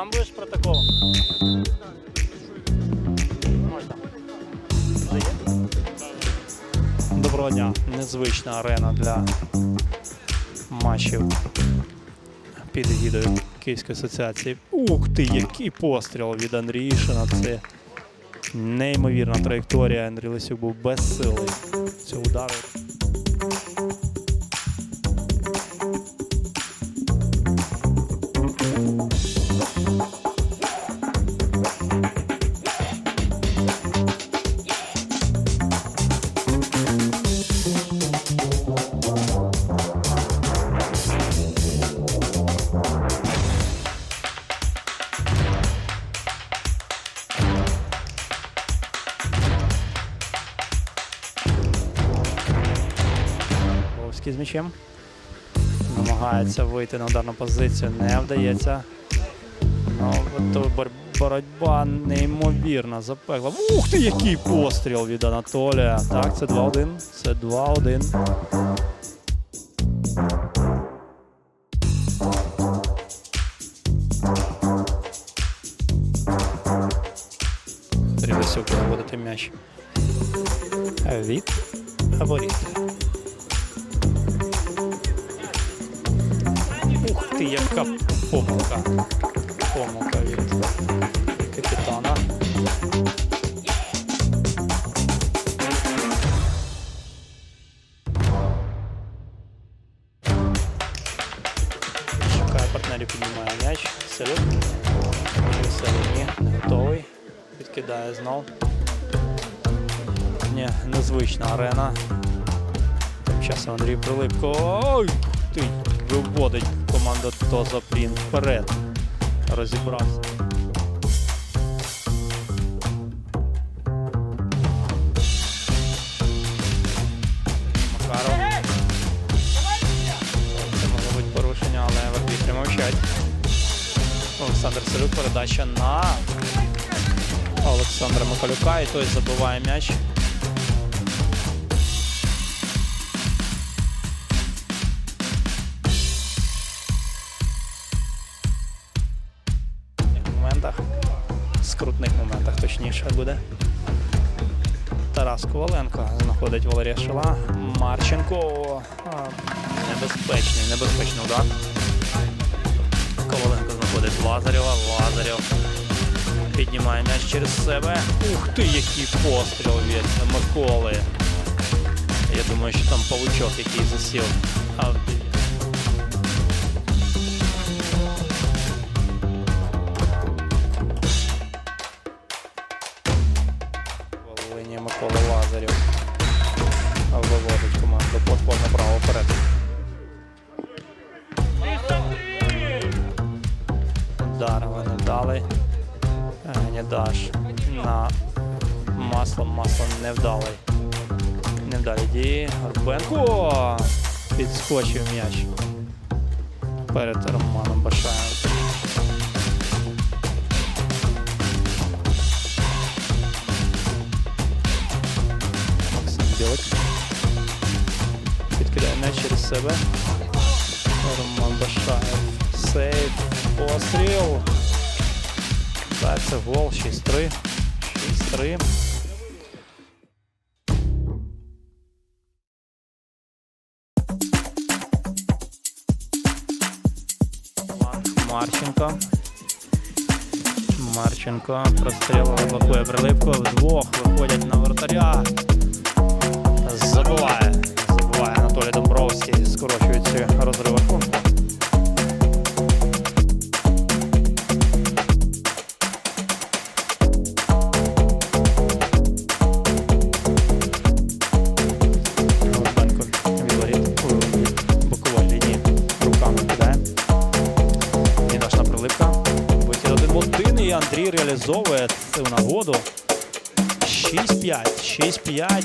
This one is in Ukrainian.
там будеш протокол? Можна. Доброго дня. Незвична арена для матчів під егідою Київської асоціації. Ух ти, який постріл від Андріїшина. Це неймовірна траєкторія. Андрій Лисюк був безсилий цього удару. Вовський з м'ячем. Намагається вийти на ударну позицію. Не вдається. Ну, то боротьба неймовірна, запекла. Ух ти, який постріл від Анатолія. Так, це 2-1. Це 2-1. Рівесюк заводити м'яч. Від воріт. Ти, яка помилка. Помилка від капітана. Шукає партнерів, піднімає м'яч. Селюк. Селюк не готовий. Підкидає знов. Ні, незвична арена. Часом Андрій Прилипко. Ой, ти виводить команда Тоза Плін вперед. Розібрався. Макаров. Це бути порушення, але в арбітрі мовчать. Олександр Селюк передача на Олександра Миколюка і той забиває м'яч. Моментах буде. Тарас Коваленко знаходить Валерія Шила. Марченко. Небезпечний, небезпечний удар. Коваленко знаходить Лазарєва. Лазарєв піднімає м'яч через себе. Ух ти, який постріл від Миколи. Я думаю, що там павучок, який засів. Удар вони дали. Гнідаш на маслом. Маслом невдалий. Невдалі дії. Горбенко підскочив м'яч перед Романом Башаєм. Максим Білик. Підкидає м'яч через себе. Роман Башаєв. Сейф. Постріл. Це гол. 6-3. 6-3. Марченко. Марченко прострілила блокує прилипко. Вдвох виходять на вратаря. Забиває. Забиває Анатолій Домбровський. Скорочується розрив Один. І Андрій реалізовує цю нагоду. 6-5. 6-5.